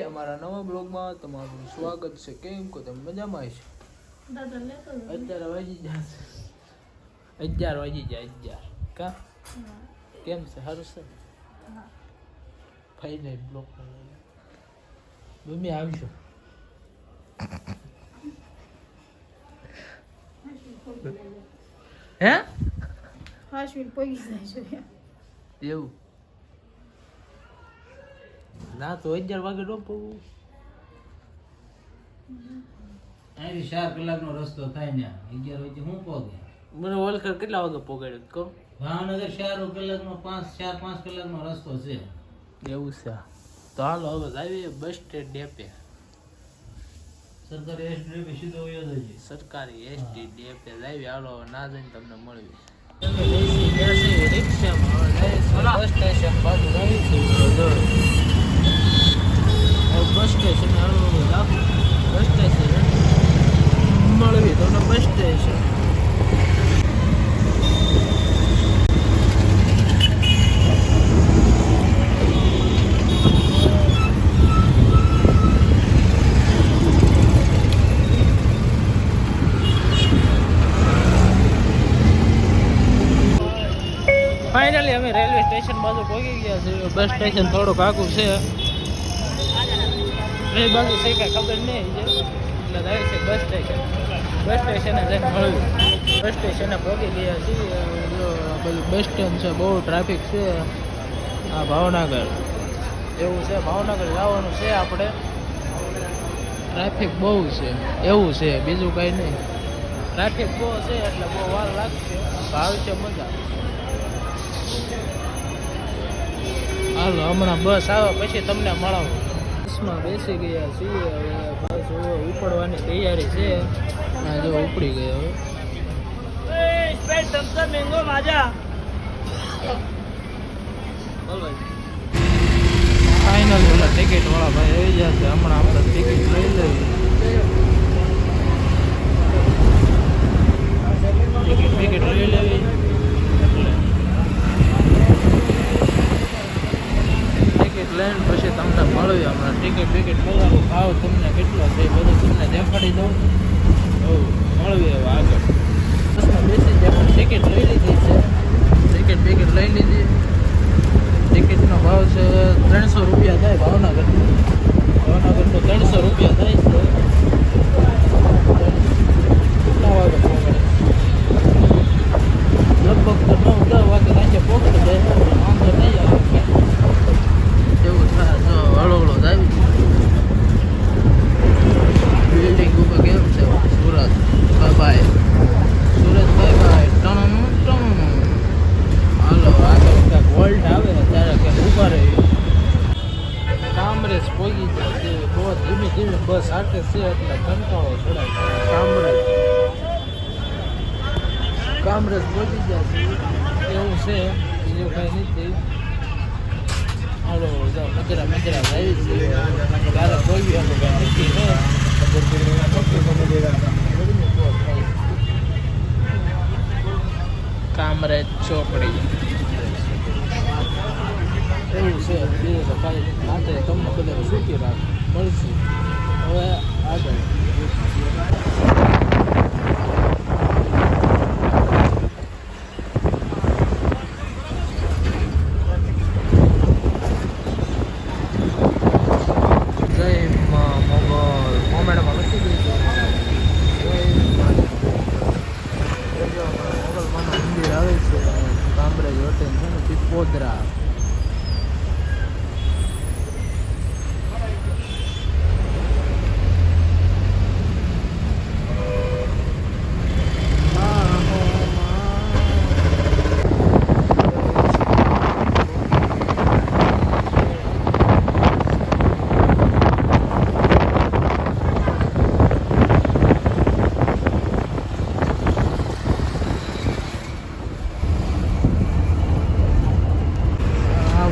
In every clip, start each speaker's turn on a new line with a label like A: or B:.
A: અમારા નવા બ્લોગમાં તમારું સ્વાગત છે. કેમ કો તમે મજામાં છે. અગિયાર વાગી જશે અગિયાર વાગી જાય અગિયાર. કા. કેમ છે? સારું છે. ફાઇનલ બ્લોગ મમ્મી આવશો હે?
B: મિનિટ પગી જાય છે.
A: એવું? ના તો અગિયાર વાગે નો પવું
C: અહીંથી ચાર કલાકનો રસ્તો થાય ને અગિયાર વાગે હું પહોંચે
A: મને ઓલખર કેટલા વાગે પોગાડ્યો કહો?
C: ભાવનગર ચાર કલાકનો પાંચ ચાર પાંચ કલાકનો રસ્તો છે.
A: એવું છે. તો હાલો હવે આવીએ બસ સ્ટેન્ડ ડેપે.
C: સરકારી એસડીપી સીધો વયો જશે
A: સરકારી એસટી ડેપે લાવી હાલો ના જઈને તમને મળવી રિક્ષામાં બસ સ્ટેશન બાજુ. રહી છે જો હવે બસ સ્ટેશન હાલો જાઓ બસ સ્ટેશન મળવી તમને બસ સ્ટેશન ફાઇનલી અમે રેલવે સ્ટેશન બાજુ પહોંચી ગયા છે બસ સ્ટેશન થોડુંક આખું છે એ બાજુ છે કાંઈ ખબર નહીં એટલે જાય છે બસ સ્ટેશન બસ સ્ટેશને જઈને મળ્યું બસ સ્ટેશને પહોંચી ગયા છીએ બધું બસ સ્ટેન્ડ છે, બહુ ટ્રાફિક છે. આ ભાવનગર. એવું છે, ભાવનગર જવાનું છે આપણે. ટ્રાફિક બહુ છે, એવું છે, બીજું કાંઈ નહીં. ટ્રાફિક બહુ છે, એટલે બહુ વાર લાગશે. ભાવ છે મજા. હાલો, હમણાં બસ આવે, પછી તમને મળાવું. બસમાં બેસી ગયા છીએ. હવે બસ હવે ઉપડવાની તૈયારી છે. આ જો ઉપડી ગયો. હવે ફાઇનલ ઓલા ટિકિટ વાળા ભાઈ આવી જશે હમણાં આપણે ટિકિટ લઈ લઈએ ટિકિટ ટિકિટ લઈ લેવી ટિકિટ લઈને પછી તમને મળવી હમણાં ટિકિટ ટિકિટ બધાનો ભાવ તમને કેટલો છે એ બધું દઉં. મળવી હવે આગળ. બસમાં બેસી જાય ટિકિટ લઈ લીધી છે. ટિકિટ ટિકિટ લઈ લીધી. ટિકિટનો ભાવ છે ત્રણસો રૂપિયા થાય ભાવનગર ભાવનગર તો ત્રણસો રૂપિયા થાય છે કેટલા વાગે પહોંચે લગભગ તો નવ દસ વાગે સાંજે પહોંચી જાય વાંધો નહીં આવે એવું થાય જો હળો હળો જાય બિલ્ડિંગ ઉપર કેમ છે Surat bye bye Surat bye bye ટણમ ટણમ હાલો આગળ ક્યાંક વોલ્ટ આવે ને ત્યારે ક્યાંક ઊભા રહી કામરેજ પહોંચી જાય છે બહુ ધીમે ધીમે છે એટલે કંટાળો ચડાય કામરેજ. કામરેજ પહોંચી જાય છે. એવું છે. બીજું કાંઈ નથી. હાલો જાઓ મજરા મજરા જાય છે. ત્યારે કોઈ એનું કાંઈ નક્કી નહીં કામરેજ ચોકડી એવું છે. તો કાંઈ માટે તમને બધા સૂકી રાખ. મળશું. હવે આગળ જય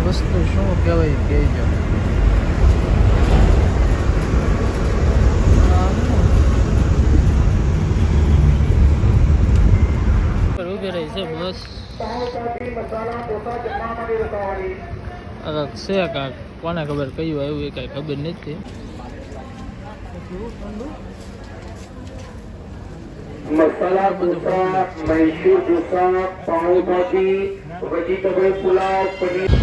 A: વસ્તુ શું કહેવાય કહેજો પર ઊભી રહી છે બસ આ કાંઈક છે કાંક કોને ખબર કયું આવ્યું એ કાંઈ ખબર નથી
D: મસાલા ડોસા મૈસૂર ડોસા પાઉંભાજી વેજીટેબલ પુલાવ પનીર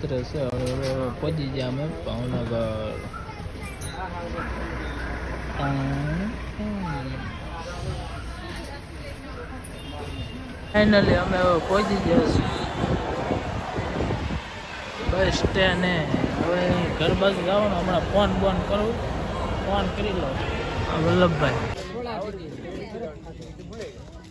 A: ઉતરે છે, હવે પહોંચી ગયા અમે ભાવનગર. ફાઇનલી અમે હવે પહોંચી ગયા છીએ. બસ સ્ટેન્ડે હવે ઘર બાજુ જવાનું, હમણાં ફોન બોન કરું. ફોન કરી લો વલ્લભભાઈ.